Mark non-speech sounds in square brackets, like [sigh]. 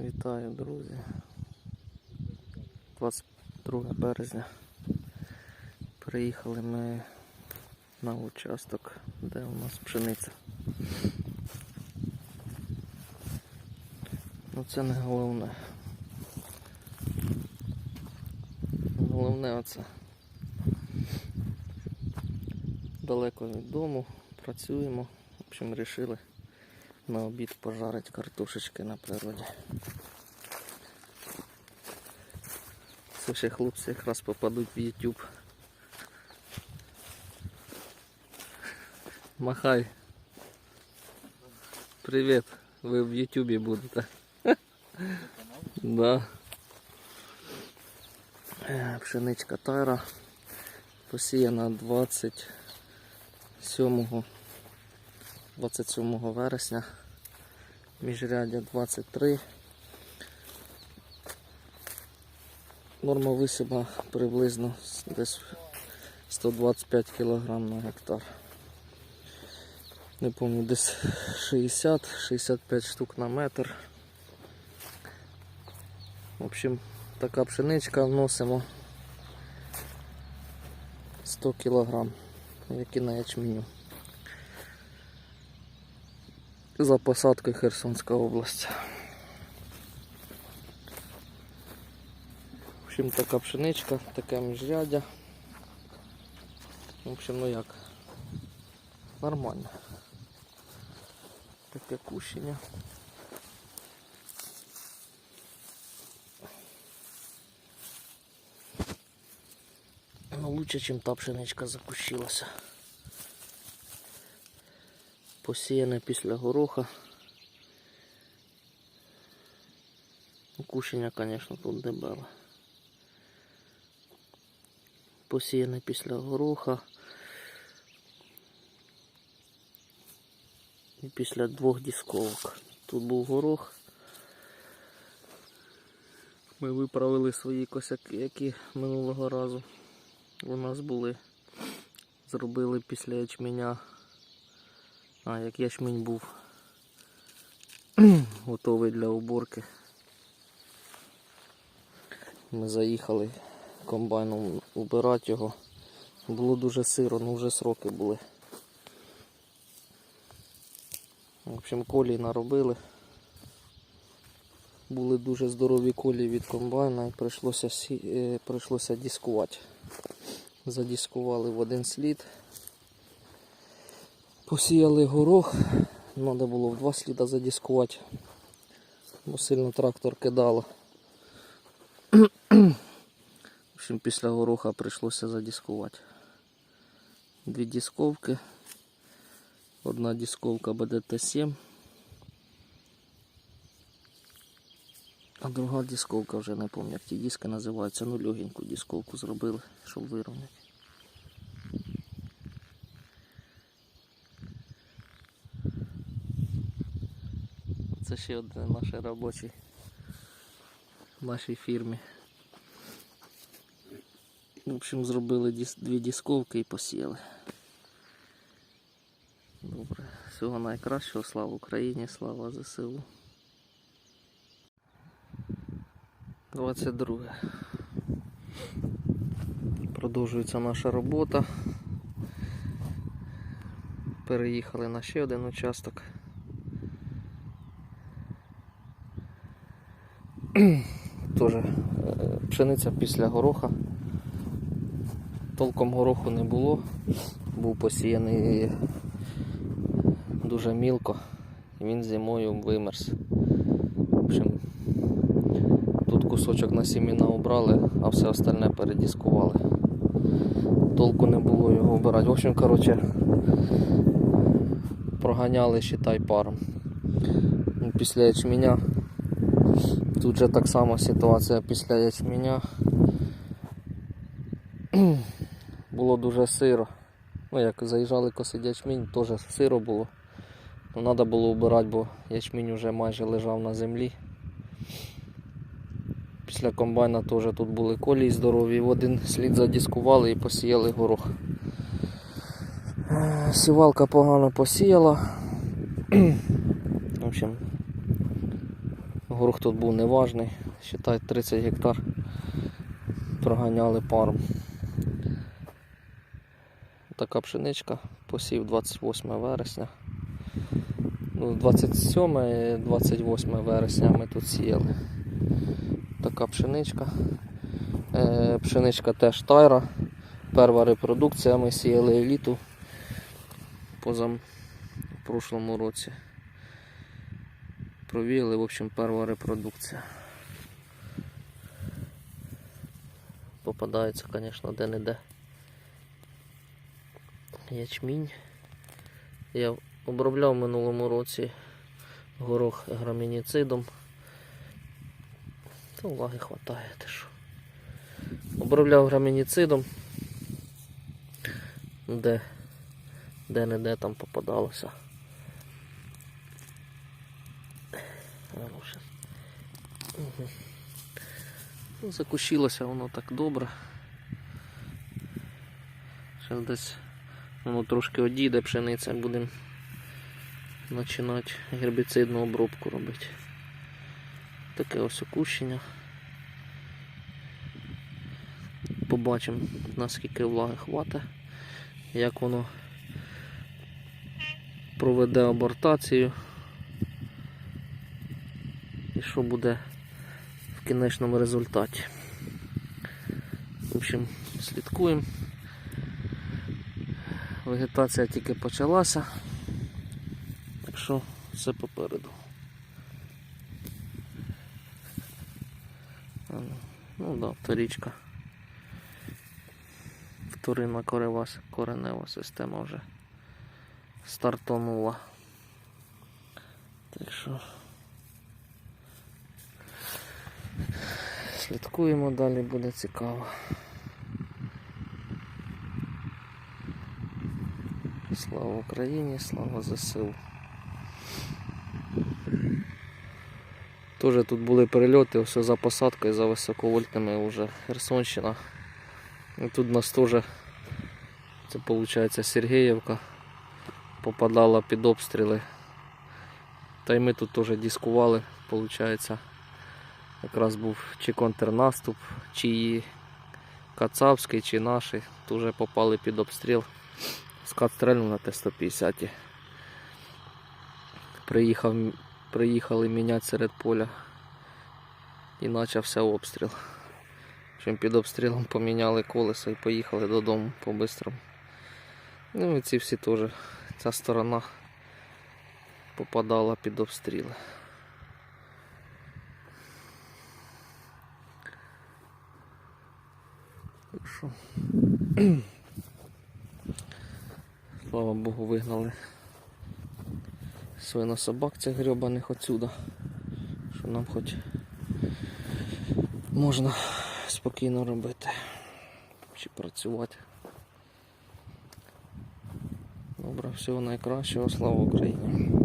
Вітаю, друзі. 22 березня. Приїхали ми на участок, де у нас пшениця. Ну це не головне. Головне оце. Далеко від дому, працюємо. В общем, вирішили на обід пожарити картошечки на природі. Це ще хлопці якраз попадуть в YouTube. Махай. Привіт. Ви в YouTube будете. Да. Е, Пшеничка тайра. Посіяна 27 27 вересня. Міжрядя 23. Норма висіба приблизно десь 125 кг на гектар. Не пам'ятаю, десь 60-65 штук на метр. В общем, така пшеничка вносимо 100 кг, як і на ячменю. За посадкою Херсонська область. В общем, така пшеничка, таке міжрядя. В общем, ну як, нормально. Таке кущення. Ну, лучше, чим та пшеничка закущилася. Посіяне після гороха. Кущення, звісно, тут дебеле. Посіяне після гороха. І після двох дісковок. Тут був горох. Ми виправили свої косяки, які минулого разу у нас були. Зробили після ячменя. А, як ячмень був [clears throat] готовий для уборки. Ми заїхали комбайном убирати його. Було дуже сиро, ну вже сроки були. В общем, колій наробили. Були дуже здорові колії від комбайна і прийшлося, е, прийшлося дискувати. Задіскували в один слід. Посіяли горох, треба було в два сліда задіскувати, бо сильно трактор кидало. В общем, після гороха прийшлося задіскувати. Дві дісковки. Одна дісковка БДТ-7. А друга дісковка вже не пам'ятаю, як ті диски називаються. Ну легеньку дісковку зробили, щоб вирівняти. Це ще один наш робочий в нашій фірмі. В общем, зробили дві дісковки і посіяли. Добре. Всього найкращого. Слава Україні, слава ЗСУ. 22. Продовжується наша робота. Переїхали на ще один участок. [clears throat] Тоже е, пшениця після гороха. Толком гороху не було. Був посіяний дуже мілко. Він зимою вимерз. В общем, тут кусочок на сіміна убрали, а все остальне передіскували. Толку не було його обирати. В общем, коротше, проганяли считай паром. Ну, Після ячменя. Тут же так само ситуація після ячменя. [clears throat] Було дуже сиро. Ну як заїжджали косити ячмінь, теж сиро було. Ну, треба було вбирати, бо ячмінь вже майже лежав на землі. Після комбайна теж тут були колії здорові, в один слід задіскували і посіяли горох. Е, Сівалка погано посіяла. [clears throat] В общем, Горох тут був неважний, считай 30 гектар. Проганяли паром. Така пшеничка, посів 28 вересня. Ну, 27 28 вересня ми тут сіяли. Така пшеничка. Е, пшеничка теж тайра. Перша репродукція ми сіяли еліту поза в прошлому році. Провіяли, в общем, перша репродукція. Попадається, звісно, де-не-де. Ячмінь. Я обробляв в минулому році горох грамініцидом. Та влаги хватає, ти що. Обробляв грамініцидом, де де-не-де там попадалося. А, ну, щас. Мгм. Ну, закущилося воно так добре. Зараз десь воно трошки одійде пшениця, будемо починати гербіцидну обробку робити. Таке ось окущення. Побачимо наскільки влаги хватить, як воно проведе абортацію і що буде в кінечному результаті. В общем, слідкуємо. Вегетація тільки почалася, так що все попереду. Ну, да, вторічка. Вторинна коренева, система вже стартанула. Так що слідкуємо далі, буде цікаво. Слава Україні, слава ЗСУ. Тоже тут були перельоти, все за посадкою, за високовольтними вже Херсонщина. І тут нас теж, це виходить Сергіївка, попадала під обстріли. Та й ми тут теж дискували, виходить. Якраз був чи контрнаступ, чи Кацапський, чи наші, теж попали під обстріл. Скат стрельнув на Т-150. Приїхав, приїхали міняти серед поля і почався обстріл. Чим під обстрілом поміняли колесо і поїхали додому по-бистрому. Ну і ці всі теж, ця сторона попадала під обстріли. Так слава Богу, вигнали свинособак цих грьобаних отсюда, що нам хоч можна спокійно робити чи працювати. Добре, всього найкращого, слава Україні!